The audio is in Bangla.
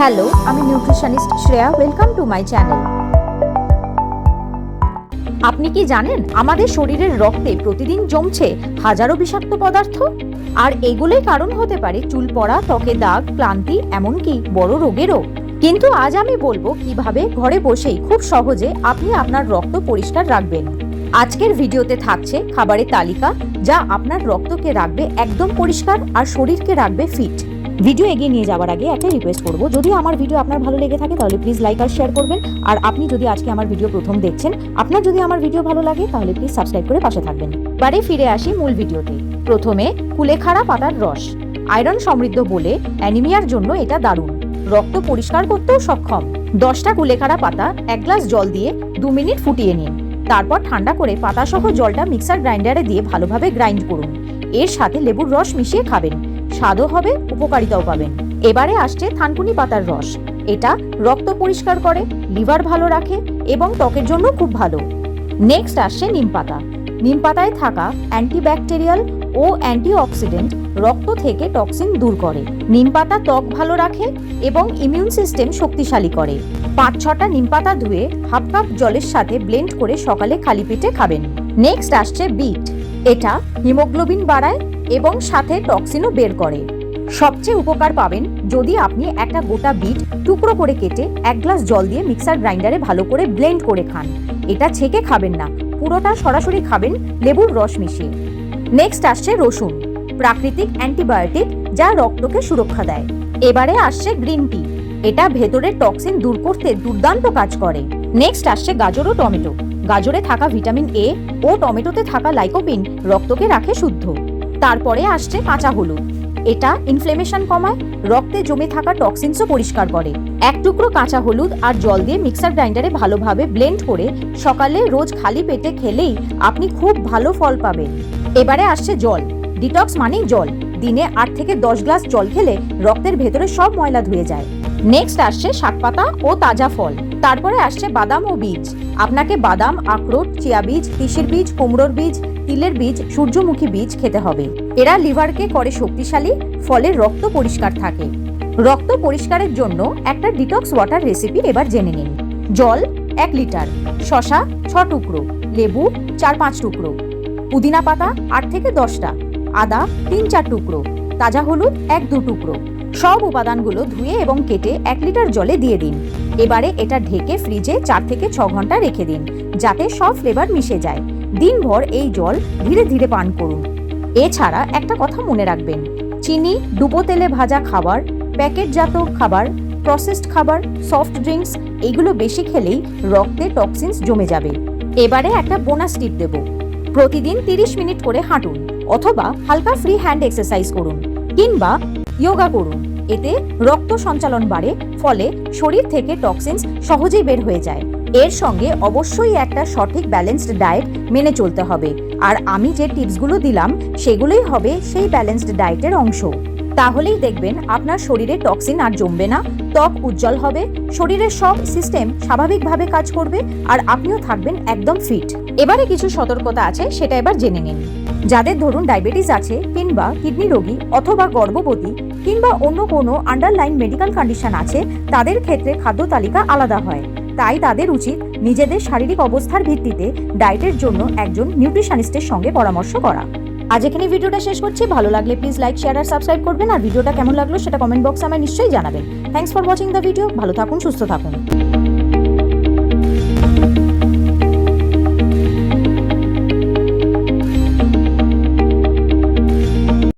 হ্যালো, আমি nutritionist Shreya welcome to my channel আপনি কি জানেন, আমাদের শরীরের রক্তে প্রতিদিন জমছে হাজারো বিষাক্ত পদার্থ? আর এগুলোই কারণ হতে পারে চুল পড়া, ত্বকে দাগ, ক্লান্তি, এমনকি বড় রোগেরও। কিন্তু আজ আমি বলব কীভাবে ঘরে বসেই খুব সহজে আপনি আপনার রক্ত পরিষ্কার রাখবেন। আজকের ভিডিওতে থাকছে খাবারের তালিকা, যা আপনার রক্তকে রাখবে একদম পরিষ্কার আর শরীরকে রাখবে ফিট। ভিডিও এগিয়ে নিয়ে যাওয়ার আগে একটা রিকোয়েস্ট করব। যদি আমার ভিডিও আপনার ভালো লেগে থাকে, তাহলে প্লিজ লাইক আর শেয়ার করবেন। আর আপনি যদি আজকে আমার ভিডিও প্রথম দেখছেন, আপনার যদি আমার ভিডিও ভালো লাগে, তাহলে প্লিজ সাবস্ক্রাইব করে পাশে থাকবেন। বারে ফিরে আসি মূল ভিডিওতে প্রথমে কুলেখাড়া পাতার রস। আয়রন সমৃদ্ধ বলে অ্যানিমিয়ার জন্য এটা দারুণ। রক্ত পরিষ্কার করতেও সক্ষম। দশটা কুলেখাড়া পাতা, এক গ্লাস জল দিয়ে দু মিনিট ফুটিয়ে নিন। তারপর ঠান্ডা করে পাতাসহ জলটা মিক্সার গ্রাইন্ডারে দিয়ে ভালোভাবে গ্রাইন্ড করুন। এর সাথে লেবুর রস মিশিয়ে খাবেন। স্বাদও হবে, উপকারিতাও পাবেন। এবারে আসছে থানকুনি পাতার রস। এটা রক্ত পরিষ্কার করে, লিভার ভালো রাখে এবং ত্বকের জন্য খুব ভালো। নেক্সট আসছে নিম পাতা। নিম পাতায় থাকা অ্যান্টিব্যাকটেরিয়াল ও অ্যান্টিঅক্সিডেন্ট রক্ত থেকে টক্সিন দূর করে। নিম পাতা ত্বক ভালো রাখে এবং ইমিউন সিস্টেম শক্তিশালী করে। পাঁচ ছটা নিম পাতা ধুয়ে হাফ কাপ জলের সাথে ব্লেন্ড করে সকালে খালি পেটে খাবেন। নেক্সট আসছে বিট। এটা হিমোগ্লোবিন বাড়ায় এবং সাথে টক্সিনও বের করে। সবচেয়ে উপকার পাবেন যদি আপনি একটা গোটা বিট টুকরো করে কেটে এক গ্লাস জল দিয়ে মিক্সার গ্রাইন্ডারে ভালো করে ব্লেন্ড করে খান। এটা ছেঁকে খাবেন না, পুরোটা সরাসরি খাবেন লেবুর রস মিশিয়ে। নেক্সট আসছে রসুন, প্রাকৃতিক অ্যান্টিবায়োটিক যা রক্তকে সুরক্ষা দেয়। এবারে আসছে গ্রিন টি, এটা ভেতরের টক্সিন দূর করতে দুর্দান্ত কাজ করে। নেক্সট আসছে গাজর ও টমেটো, গাজরে থাকা ভিটামিন এ ও টমেটোতে থাকা লাইকোপিন রক্তকে রাখে শুদ্ধ। তারপরে আসছে কাঁচা হলুদ। এটা ইনফ্লেমেশন কমায়, রক্তে জমে থাকা টক্সিনসও পরিষ্কার করে। এক টুকরো কাঁচা হলুদ আর জল দিয়ে মিক্সার গ্রাইন্ডারে ভালোভাবে ব্লেন্ড করে সকালে রোজ খালি পেটে খেলেই আপনি খুব ভালো ফল পাবেন। এবারে আসছে জল। ডিটক্স মানেই জল। দিনে আট থেকে দশ গ্লাস জল খেলে রক্তের ভেতরে সব ময়লা ধুয়ে যায়। নেক্সট আসছে শাকপাতা ও তাজা ফল। তারপরে আসছে বাদাম ও বীজ। আপনাকে বাদাম, আখরোট, চিয়া বীজ, তিসির বীজ, কুমড়োর বীজ তিলের বীজ সূর্যমুখী বীজ খেতে হবে। এরা লিভারকে করে শক্তিশালী, ফলে রক্ত পরিষ্কার থাকে। রক্ত পরিষ্কারের জন্য একটা ডিটক্স ওয়াটার রেসিপি এবার জেনে নিন। জল, এক লিটার। শশা, ছ টুকরো। লেবু, চার পাঁচ টুকরো। পুদিনা পাতা, আট থেকে দশটা। আদা, তিন চার টুকরো। তাজা হলুদ, এক দু টুকরো। সব উপাদানগুলো ধুয়ে এবং কেটে এক লিটার জলে দিয়ে দিন। এবারে এটা ঢেকে ফ্রিজে চার থেকে ছ ঘণ্টা রেখে দিন, যাতে সব ফ্লেভার মিশে যায়। দিনভর এই জল ধীরে ধীরে পান করুন। এছাড়া একটা কথা মনে রাখবেন, চিনি, ডুবো তেলে ভাজা খাবার, প্যাকেটজাত খাবার, প্রসেসড খাবার, সফট ড্রিঙ্কস, এগুলো বেশি খেলেই রক্তে টক্সিনস জমে যাবে। এবারে একটা বোনাস টিপ দেব। প্রতিদিন তিরিশ মিনিট করে হাঁটুন অথবা হালকা ফ্রি হ্যান্ড এক্সারসাইজ করুন কিংবা যোগা করুন। এতে রক্ত সঞ্চালন বাড়ে, ফলে শরীর থেকে টক্সিনস সহজেই বের হয়ে যায়। এর সঙ্গে অবশ্যই একটা সঠিক ব্যালেন্সড ডায়েট মেনে চলতে হবে। আর আমি যে টিপসগুলো দিলাম, সেগুলোই হবে সেই ব্যালেন্সড ডায়েটের অংশ। তাহলেই দেখবেন আপনার শরীরে টক্সিন আর জমবে না, ত্বক উজ্জ্বল হবে, শরীরের সব সিস্টেম স্বাভাবিকভাবে কাজ করবে, আর আপনিও থাকবেন একদম ফিট এবারে কিছু সতর্কতা আছে, সেটা এবার জেনে নিন। যাদের ধরুন ডায়াবেটিস আছে কিংবা কিডনি রোগী অথবা গর্ভবতী কিংবা অন্য কোনো আন্ডারলাইন মেডিকেল কন্ডিশন আছে, তাদের ক্ষেত্রে খাদ্য তালিকা আলাদা হয়। তাই তাদের উচিত নিজেদের শারীরিক অবস্থার ভিত্তিতে ডায়েটের জন্য একজন নিউট্রিশনিস্টের সঙ্গে পরামর্শ করা। আজ এখানে ভিডিওটা শেষ করছি। ভালো লাগলে প্লিজ লাইক শেয়ার আর সাবস্ক্রাইব করবেন। আর ভিডিওটা কেমন লাগল সেটা কমেন্ট বক্সে আমায় নিশ্চয়ই জানাবেন। Thanks for watching the video ভালো থাকুন, সুস্থ থাকুন।